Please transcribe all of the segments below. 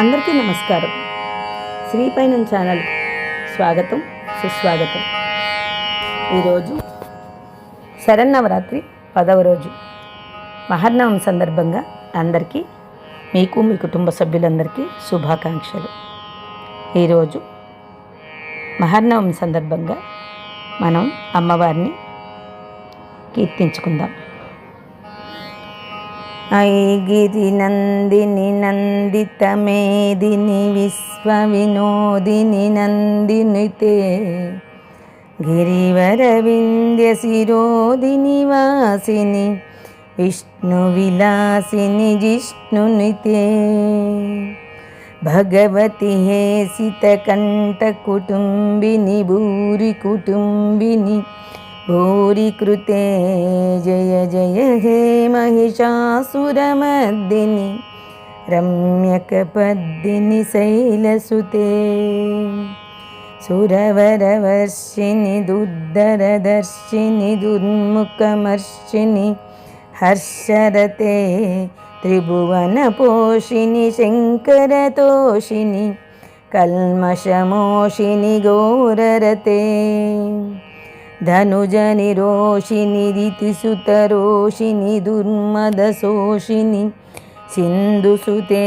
అందరికీ నమస్కారం. శ్రీ పైన స్వాగతం సుస్వాగతం. ఈరోజు శరన్నవరాత్రి పదవ రోజు. మహర్నవం సందర్భంగా అందరికీ మీకు మీ కుటుంబ సభ్యులందరికీ శుభాకాంక్షలు. ఈరోజు మహర్నవం సందర్భంగా మనం అమ్మవారిని కీర్తించుకుందాం. ऐ गिरिनन्दिनि विश्वविनोदिनि नन्दिनि ते गिरिवरविन्द्यशिरोदिनि वासिनि विष्णुविलासिनि जिष्णुनि ते भगवति हे सितकण्ठकुटुम्बिनि भूरिकुटुम्बिनि भूरिकृते जय जय हे महिषासुरमद्दिनि रम्यकपद्दिनि शैलसुते। सुरवरवर्षिणि दुर्धरदर्शिनि दुर्मुखमर्षिणि हर्षरते त्रिभुवनपोषिणि शङ्करतोषिणि कल्मषमोषिणि घोररते धनुजनिरोषिणि रितिसुतरोषिणि दुर्मदशोषिणि सिन्धुसुते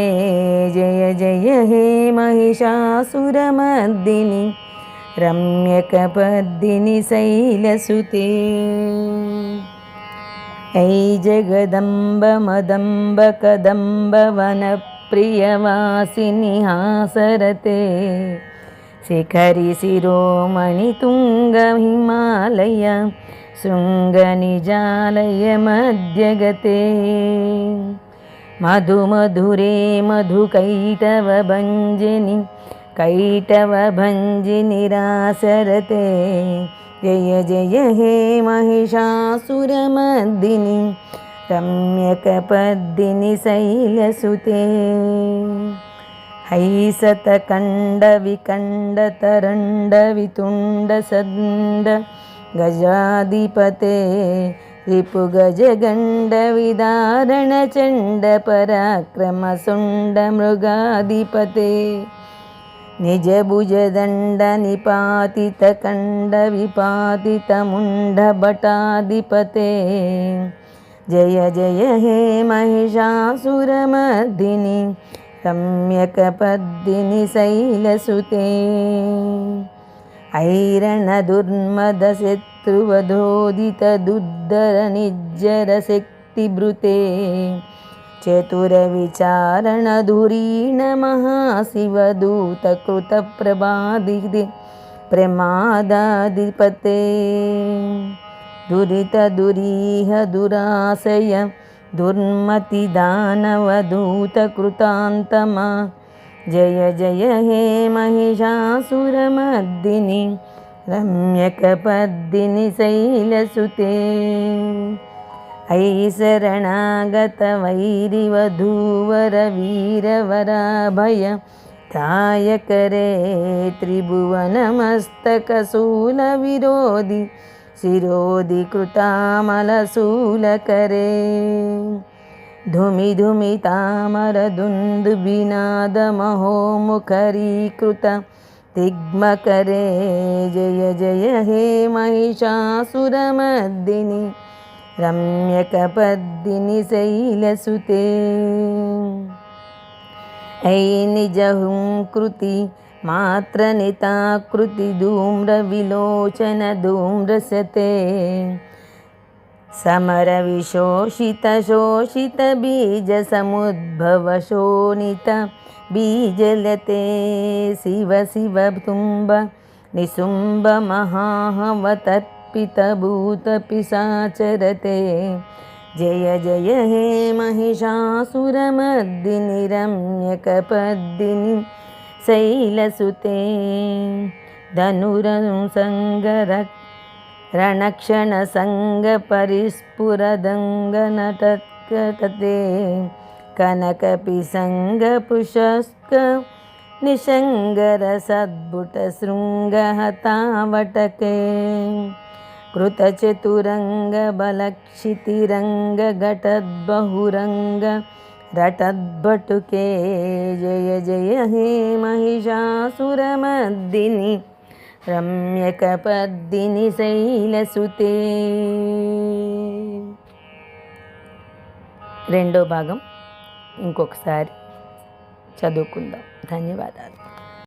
जय जय हे महिषासुरमर्दिनि। रम्यकपद्दिनि शैलसुते। ऐ जगदम्ब मदम्ब कदम्ब वनप्रियवासिनि हासरते शिखरिशिरोमणितुङ्गहिमालय शृङ्गनिजालयमध्यगते मधुमधुरे मधुकैटवभञ्जिनि कैटवभञ्जिनिरासरते जय जय हे महिषासुरमद्दिनि रम्यकपद्दिनि शैलसुते। हैसतकण्डविकण्डतरण्डवितुण्डसन्द गजाधिपते रिपुगजगण्डविदारणचण्डपराक्रमसुण्डमृगाधिपते निजभुजदण्डनिपातितकण्डविपातितमुण्डभटाधिपते जय जय हे महिषासुरमर्दिनि रम्यकपद्दिनि शैलसुते ऐरणदुर्मदशत्रुवधोदितदुर्धरनिज्जरशक्तिभृते चतुरविचारणधुरीण महाशिवदूतकृतप्रभादिदि प्रमादाधिपते दुरितदुरीह दुराशय दुर्मतिदानवधूतकृतान्तमा जय जय हे महिषासुरमर्दिनि रम्यकपद्दिनि शैलसुते। ऐ शरणागतवैरिवधूवरवीरवराभय तायकरे त्रिभुवनमस्तकशूलविरोधि शिरोधिकृतामलशूलकरे धुमिधुमितामरदुन्दुबिनादमहोमुखरीकृत तिग्मकरे जय जय हे महिषासुरमर्दिनि रम्यकपद्दिनि शैलसुते ऐ निजहुङ्कृति मात्रनिताकृति धूम्रविलोचन धूम्रसते समरविशोषितशोषितबीजसमुद्भवशोणित बीजलते शिव शिव तुम्ब महाहवतर्पितभूतपिशाचरते जय जय हे महिषासुरमर्दिनि रम्यकपद्दिनि शैलसुते धनुरनुसङ्गर रणक्षणसङ्गपरिस्फुरदङ्गनटकटते कनकपिसङ्गपृशस्क निशङ्गरसद्भुटशृङ्गहतावटके कृतचतुरङ्गबलक्षितिरङ्गघटद्बहुरङ्ग రటద్భటుకే జయ జయ హే మహిషాసురమద్దిని రమ్యక పద్దిని శైలసుతే రెండో భాగం ఇంకొకసారి చదువుకుందాం. ధన్యవాదాలు.